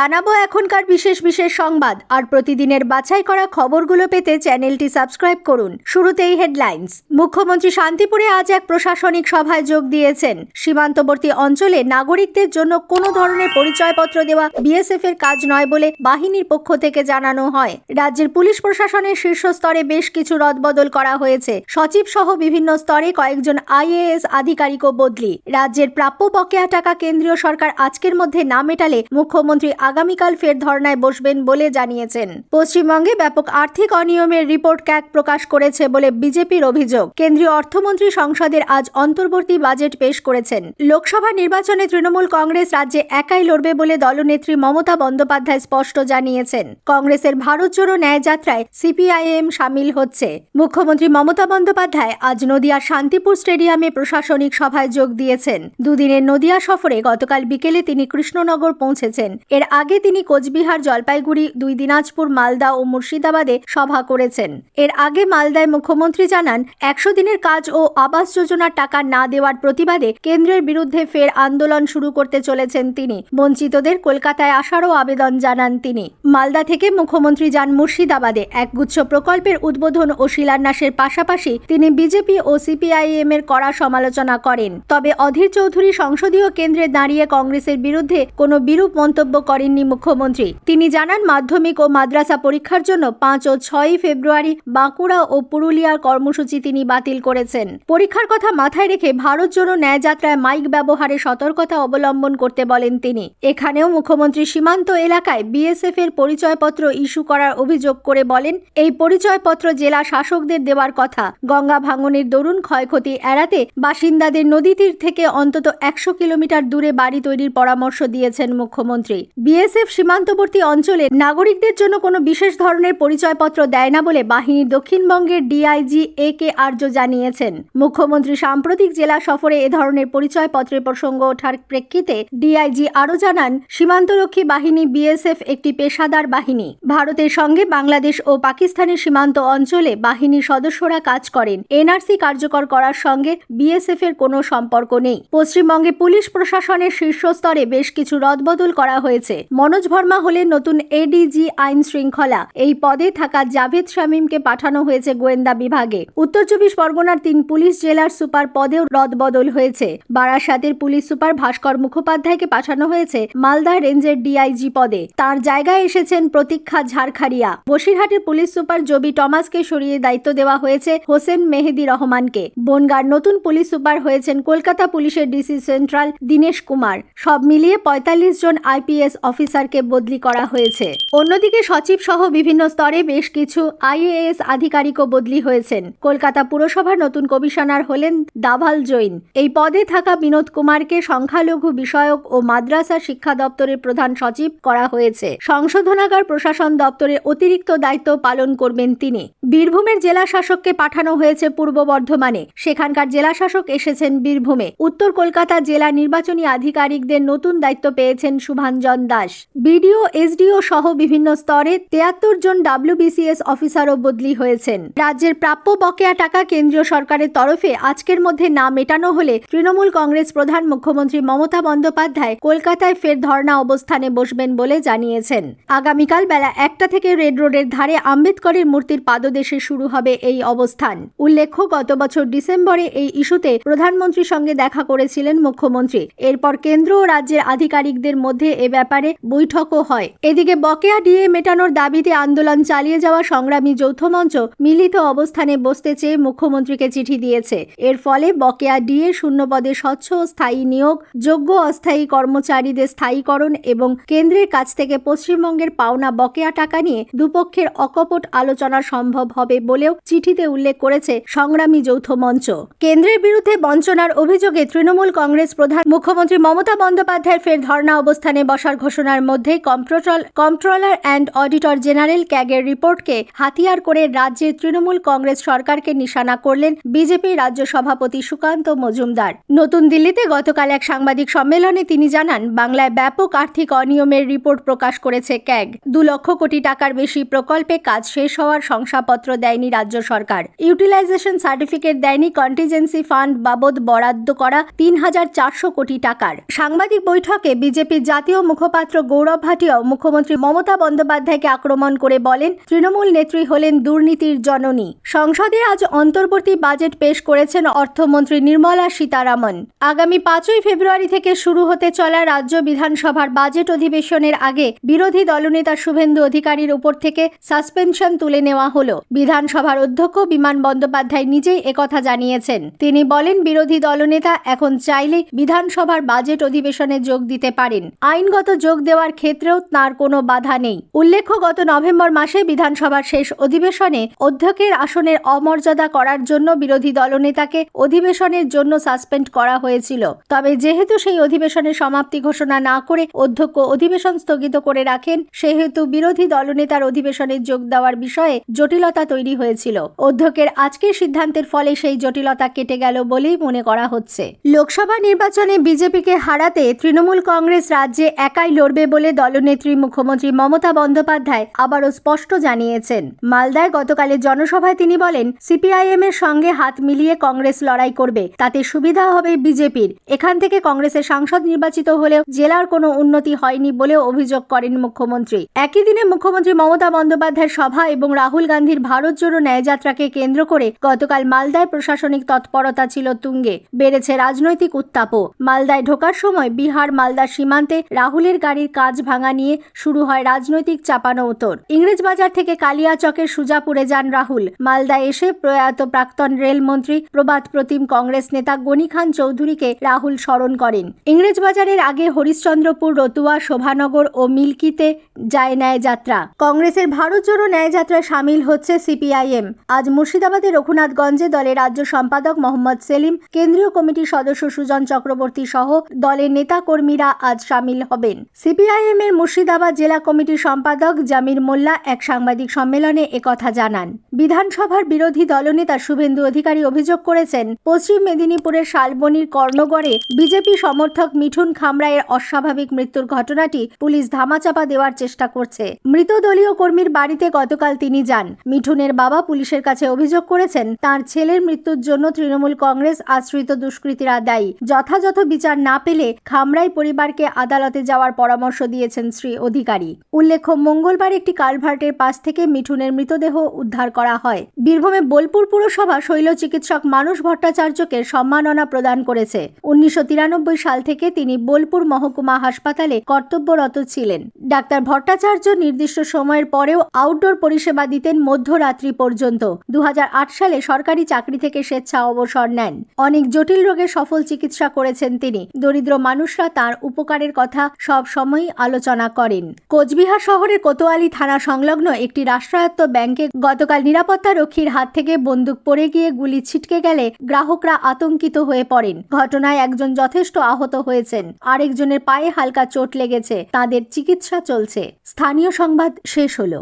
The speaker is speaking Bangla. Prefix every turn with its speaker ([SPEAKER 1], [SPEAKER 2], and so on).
[SPEAKER 1] জানাব এখনকার বিশেষ বিশেষ সংবাদ। আর প্রতিদিনের বাছাই করা খবরগুলো পেতে চ্যানেলটি সাবস্ক্রাইব করুন। শুরুতেই হেডলাইন্স। মুখ্যমন্ত্রী শান্তিপুরে আজ এক প্রশাসনিক সভায় যোগ দিয়েছেন। সীমান্তবর্তী অঞ্চলে নাগরিকদের জন্য কোনো ধরনের পরিচয়পত্র দেওয়া বিএসএফ এর কাজ নয় বলে বাহিনীর পক্ষ থেকে জানানো হয়। রাজ্যের পুলিশ প্রশাসনের শীর্ষ স্তরে বেশ কিছু রদবদল করা হয়েছে। সচিব সহ বিভিন্ন স্তরে কয়েকজন আইএএস আধিকারিকও বদলি। রাজ্যের প্রাপ্য বকেয়া টাকা কেন্দ্রীয় সরকার আজকের মধ্যে না মেটালে মুখ্যমন্ত্রী আগামীকাল ফের ধর্নায় বসবেন বলে জানিয়েছেন। পশ্চিমবঙ্গে ব্যাপক আর্থিক অনিয়মের রিপোর্ট ক্যাক প্রকাশ করেছে বলে বিজেপির অভিযোগ। কেন্দ্রীয় অর্থমন্ত্রী সংসদের আজ অন্তর্বর্তী বাজেট পেশ করেছেন। লোকসভা নির্বাচনে তৃণমূল কংগ্রেস রাজ্যে একাই লড়বে বলে দলনেত্রী মমতা বন্দ্যোপাধ্যায় স্পষ্ট জানিয়েছেন। কংগ্রেসের ভারত জোড়ো ন্যায় যাত্রায় সিপিআইএম সামিল হচ্ছে। মুখ্যমন্ত্রী মমতা বন্দ্যোপাধ্যায় আজ নদিয়া শান্তিপুর স্টেডিয়ামে প্রশাসনিক সভায় যোগ দিয়েছেন। দুদিনের নদিয়া সফরে গতকাল বিকেলে তিনি কৃষ্ণনগর পৌঁছেছেন। এর আগে তিনি কোচবিহার, জলপাইগুড়ি, দুই দিনাজপুর, মালদা ও মুর্শিদাবাদে সভা করেছেন। এর আগে মালদায় মুখ্যমন্ত্রী জানান, একশো দিনের কাজ ও আবাস যোজনার টাকা না দেওয়ার প্রতিবাদে কেন্দ্রের বিরুদ্ধে ফের আন্দোলন শুরু করতে চলেছেন তিনি। বঞ্চিতদের কলকাতায় আসারও আবেদন জানান তিনি। মালদা থেকে মুখ্যমন্ত্রী যান মুর্শিদাবাদে। একগুচ্ছ প্রকল্পের উদ্বোধন ও শিলান্যাসের পাশাপাশি তিনি বিজেপি ও সিপিআইএম এর কড়া সমালোচনা করেন। তবে অধীর চৌধুরী সংসদীয় কেন্দ্রে দাঁড়িয়ে কংগ্রেসের বিরুদ্ধে কোনো বিরূপ মন্তব্য করেননি মুখ্যমন্ত্রী। তিনি জানান, মাধ্যমিক ও মাদ্রাসা পরীক্ষার জন্য পাঁচ ও ছয়ই ফেব্রুয়ারি বাঁকুড়া ও পুরুলিয়ার কর্মসূচি তিনি বাতিল করেছেন। পরীক্ষার কথা মাথায় রেখে ভারত জোড়ো ন্যায় যাত্রায় মাইক ব্যবহারে সতর্কতা অবলম্বন করতে বলেন তিনি। এখানেও মুখ্যমন্ত্রী সীমান্ত এলাকায় বিএসএফ এর পরিচয়পত্র ইস্যু করার অভিযোগ করে বলেন, এই পরিচয়পত্র জেলা শাসকদের দেওয়ার কথা। গঙ্গা ভাঙনের দরুন ক্ষয়ক্ষতি এড়াতে বাসিন্দাদের নদী তীর থেকে অন্তত একশো কিলোমিটার দূরে বাড়ি তৈরির পরামর্শ দিয়েছেন মুখ্যমন্ত্রী। বিএসএফ সীমান্তবর্তী অঞ্চলে নাগরিকদের জন্য কোনো বিশেষ ধরনের পরিচয়পত্র দেয় না বলে বাহিনীর দক্ষিণবঙ্গের ডিআইজি এ কে আর্য জানিয়েছেন। মুখ্যমন্ত্রী সাম্প্রতিক জেলা সফরে এ ধরনের পরিচয়পত্রের প্রসঙ্গ ওঠার প্রেক্ষিতে ডিআইজি আরও জানান, সীমান্তরক্ষী বাহিনী বিএসএফ একটি পেশাদার বাহিনী। ভারতের সঙ্গে বাংলাদেশ ও পাকিস্তানের সীমান্ত অঞ্চলে বাহিনীর সদস্যরা কাজ করেন। এনআরসি কার্যকর করার সঙ্গে বিএসএফ এর কোনো সম্পর্ক নেই। পশ্চিমবঙ্গে পুলিশ প্রশাসনের শীর্ষস্তরে বেশ কিছু রদবদল করা হয়েছে। মনোজ ভর্মা হলেন নতুন এডিজি আইন শৃঙ্খলা। এই পদে থাকা জাভেদ শামীমকে পাঠানো হয়েছে গোয়েন্দা বিভাগে। উত্তর চব্বিশ পরগনার তিন পুলিশ জেলার সুপার পদেও রদবদল হয়েছে। বারাসাতের পুলিশ সুপার ভাস্কর মুখোপাধ্যায়কে পাঠানো হয়েছে মালদা রেঞ্জের ডিআইজি পদে। তার জায়গায় এসেছেন প্রতীক্ষা ঝাড়খারিয়া। বসিরহাটের পুলিশ সুপার জবি টমাসকে সরিয়ে দায়িত্ব দেওয়া হয়েছে হোসেন মেহেদি রহমানকে। বনগার নতুন পুলিশ সুপার হয়েছেন কলকাতা পুলিশের ডিসি সেন্ট্রাল দীনেশ কুমার। সব মিলিয়ে পঁয়তাল্লিশ জন আইপিএস অফিসারকে বদলি করা হয়েছে। অন্যদিকে সচিব সহ বিভিন্ন স্তরে বেশ কিছু আইএএস আধিকারিকও বদলি হয়েছেন। কলকাতা পুরসভার নতুন কমিশনার হলেন দাভাল জৈন। এই পদে থাকা বিনোদ কুমারকে সংখ্যালঘু বিষয়ক ও মাদ্রাসা শিক্ষা দপ্তরের প্রধান সচিব করা হয়েছে। সংশোধনাগার প্রশাসন দপ্তরের অতিরিক্ত দায়িত্ব পালন করবেন তিনি। বীরভূমের জেলা শাসককে পাঠানো হয়েছে পূর্ব বর্ধমানে। সেখানকার জেলা শাসক এসেছেন বীরভূমে। উত্তর কলকাতা জেলা নির্বাচনী আধিকারিকদের নতুন দায়িত্ব পেয়েছেন শুভাঞ্জন দাস। বিডিও, এসডিও সহ বিভিন্ন স্তরে তেয়াত্তর জন ডাব্লিউবিসিএস অফিসারও বদলি হয়েছেন। রাজ্যের প্রাপ্য বকেয়া টাকা কেন্দ্রীয় সরকারের তরফে আজকের মধ্যে না মেটানো হলে তৃণমূল কংগ্রেস প্রধান মুখ্যমন্ত্রী মমতা বন্দ্যোপাধ্যায় কলকাতায় ফের ধর্ণা অবস্থানে বসবেন বলে জানিয়েছেন। আগামীকাল বেলা একটা থেকে রেড রোডের ধারে আম্বেদকরের মূর্তির পাদদেশে শুরু হবে এই অবস্থান। উল্লেখ্য, গত বছর ডিসেম্বরে এই ইস্যুতে প্রধানমন্ত্রীর সঙ্গে দেখা করেছিলেন মুখ্যমন্ত্রী। এরপর কেন্দ্র ও রাজ্যের আধিকারিকদের মধ্যে এ ব্যাপারে বৈঠকও হয়। এদিকে বকেয়া ডিএ মেটানোর দাবিতে আন্দোলন চালিয়ে যাওয়া সংগ্রামী যৌথ মঞ্চ মিলিত অবস্থানে বসতে চেয়ে মুখ্যমন্ত্রীকে চিঠি দিয়েছে। এর ফলে বকেয়া ডিএ শূন্য পদে স্বচ্ছ ও স্থায়ী নিয়োগ, যোগ্য অস্থায়ী কর্মচারীদের স্থায়ীকরণ এবং কেন্দ্রের কাছ থেকে পশ্চিমবঙ্গের পাওনা বকেয়া টাকা নিয়ে দুপক্ষের অকপট আলোচনা সম্ভব হবে বলেও চিঠিতে উল্লেখ করেছে সংগ্রামী যৌথ মঞ্চ। কেন্দ্রের বিরুদ্ধে বঞ্চনার অভিযোগে তৃণমূল কংগ্রেস প্রধান মুখ্যমন্ত্রী মমতা বন্দ্যোপাধ্যায়ের ফের ধর্ণা অবস্থানে বসার ঘোষণার মধ্যে control controller and auditor general ক্যাগের রিপোর্টকে হাতিয়ার করে রাজ্যের তৃণমূল কংগ্রেস সরকারকে নিশানা করলেন বিজেপি রাজ্য সভাপতি সুকান্ত মজুমদার। নতুন দিল্লিতে গতকাল এক সাংবাদিক সম্মেলনে তিনি জানান, বাংলায় ব্যাপক আর্থিক অনিয়মের রিপোর্ট প্রকাশ করেছে ক্যাগ। দু লক্ষ কোটি টাকার বেশি প্রকল্পে কাজ শেষ হওয়ার শংসাপত্র দেয়নি রাজ্য সরকার। ইউটিলাইজেশন সার্টিফিকেট দেয়নি কন্টিজেন্সি ফান্ড বাবদ বরাদ্দ করা তিন হাজার চারশো কোটি টাকার। সাংবাদিক বৈঠকে বিজেপির জাতীয় মুখপাত্র মুখপাত্র গৌরব ভাটিয়াও মুখ্যমন্ত্রী মমতা বন্দ্যোপাধ্যায়কে আক্রমণ করে বলেন, তৃণমূল নেত্রী হলেন দুর্নীতির জননী। সংসদে আজ অন্তর্বর্তী বাজেট পেশ করেছেন অর্থমন্ত্রী নির্মলা সীতারামন। আগামী পাঁচই ফেব্রুয়ারি থেকে শুরু হতে চলা রাজ্য বিধানসভার বাজেট অধিবেশনের আগে বিরোধী দলনেতা শুভেন্দু অধিকারীর উপর থেকে সাসপেনশন তুলে নেওয়া হলো। বিধানসভার অধ্যক্ষ বিমান বন্দ্যোপাধ্যায় নিজেই একথা জানিয়েছেন। তিনি বলেন, বিরোধী দলনেতা এখন চাইলে বিধানসভার বাজেট অধিবেশনে যোগ দিতে পারেন। আইনগত যোগ দেওয়ার ক্ষেত্রেও তার কোনো বাধা নেই। উল্লেখ্য, গত নভেম্বর মাসে বিধানসভার শেষ অধিবেশনে অধ্যক্ষের আসনের অমর্যাদা করার জন্য বিরোধী দলনেতাকে অধিবেশনের জন্য সাসপেন্ড করা হয়েছিল। তবে যেহেতু সেই অধিবেশনের সমাপ্তি ঘোষণা না করে অধ্যক্ষ অধিবেশন স্থগিত করে রাখেন, সেহেতু বিরোধী দলনেতার অধিবেশনে যোগ দেওয়ার বিষয়ে জটিলতা তৈরি হয়েছিল। অধ্যক্ষের আজকের সিদ্ধান্তের ফলে সেই জটিলতা কেটে গেল বলেই মনে করা হচ্ছে। লোকসভা নির্বাচনে বিজেপিকে হারাতে তৃণমূল কংগ্রেস রাজ্যে একাই লড়বে বলে দলনেত্রী মুখ্যমন্ত্রী মমতা বন্দ্যোপাধ্যায় আবারও স্পষ্ট জানিয়েছেন। মালদায় গতকালের জনসভায় তিনি বলেন, সিপিআইএম এর সঙ্গে হাত মিলিয়ে কংগ্রেস লড়াই করবে, তাতে সুবিধা হবে বিজেপির। এখান থেকে কংগ্রেসের সাংসদ নির্বাচিত হলেও জেলার কোনো উন্নতি হয়নি বলে অভিযোগ করেন মুখ্যমন্ত্রী। একই দিনে মুখ্যমন্ত্রী মমতা বন্দ্যোপাধ্যায়ের সভা এবং রাহুল গান্ধীর ভারত জোড়ো ন্যায়যাত্রাকে কেন্দ্র করে গতকাল মালদায় প্রশাসনিক তৎপরতা ছিল তুঙ্গে। বেড়েছে রাজনৈতিক উত্তাপও। মালদায় ঢোকার সময় বিহার মালদা সীমান্তে রাহুলের গাড়ির কাজ ভাঙা নিয়ে শুরু হয় রাজনৈতিক চাপানো উত্তর। ইংরেজবাজার থেকে কালিয়াচকের সুজাপুরে যান রাহুল। মালদায় এসে প্রয়াত প্রাক্তন রেলমন্ত্রী প্রবাদ প্রতিম কংগ্রেস নেতা গনি খান চৌধুরীকে রাহুল স্মরণ করেন। ইংরেজবাজারের আগে হরিশ্চন্দ্রপুর, রতুয়া, শোভানগর ও মিল্কিতে যায় ন্যায়যাত্রা। কংগ্রেসের ভারত জোড়ো ন্যায় ন্যায়যাত্রায় সামিল হচ্ছে সিপিআইএম। আজ মুর্শিদাবাদের রঘুনাথগঞ্জে দলের রাজ্য সম্পাদক মোহাম্মদ সেলিম, কেন্দ্রীয় কমিটির সদস্য সুজন চক্রবর্তী সহ দলের নেতা কর্মীরা আজ সামিল হবেন। সিপিআইএম এর মুর্শিদাবাদ জেলা কমিটির সম্পাদক জামির মোল্লা এক সাংবাদিক সম্মেলনে একথা জানান। বিধানসভার বিরোধী দলনেতা শুভেন্দু অধিকারী অভিযোগ করেছেন, পশ্চিম মেদিনীপুরের শালবনির কর্ণগড়ে বিজেপি সমর্থক মিঠুন খামরায়ের অস্বাভাবিক মৃত্যুর ঘটনাটি পুলিশ ধামাচাপা দেওয়ার চেষ্টা করছে। মৃত দলীয় কর্মীর বাড়িতে গতকাল তিনি যান। মিঠুনের বাবা পুলিশের কাছে অভিযোগ করেছেন, তার ছেলের মৃত্যুর জন্য তৃণমূল কংগ্রেস আশ্রিত দুষ্কৃতীরা দায়ী। যথাযথ বিচার না পেলে খামরাই পরিবারকে আদালতে যাওয়ার পরামর্শ দিয়েছেন শ্রী অধিকারী। উল্লেখ্য, মঙ্গলবার একটি কালভার্টের পাশ থেকে মিঠুনের মৃতদেহ উদ্ধার করা হয়। বীরভূমে বোলপুর পুরসভা শৈল চিকিৎসক মানুষ ভট্টাচার্যকে সম্মাননা প্রদান করেছে। উনিশশো সাল থেকে তিনি বোলপুর মহকুমা হাসপাতালে কর্তব্যরত ছিলেন। ডাক্তার ভট্টাচার্য নির্দিষ্ট সময়ের পরেও আউটডোর পরিষেবা দিতেন মধ্যরাত্রি পর্যন্ত। দু হাজার আট সালে সরকারি চাকরি থেকে স্বেচ্ছা অবসর নেন। অনেক জটিল রোগে সফল চিকিৎসা করেছেন তিনি। দরিদ্র মানুষরা তার উপকারের কথা সব সময়ই আলোচনা করেন। কোচবিহার শহরের কোতোয়ালি থানা সংলগ্ন একটি রাষ্ট্রায়ত্ত ব্যাংকে গতকাল নিরাপত্তা রক্ষীর হাত থেকে বন্দুক পড়ে গিয়ে গুলি ছিটকে গেলে গ্রাহকরা আতঙ্কিত হয়ে পড়েন। ঘটনায় একজন যথেষ্ট আহত হয়েছেন। আরেকজনের পায়ে হালকা চোট লেগেছে। তাদের চিকিৎসা চলছে। স্থানীয় সংবাদ শেষ হলো।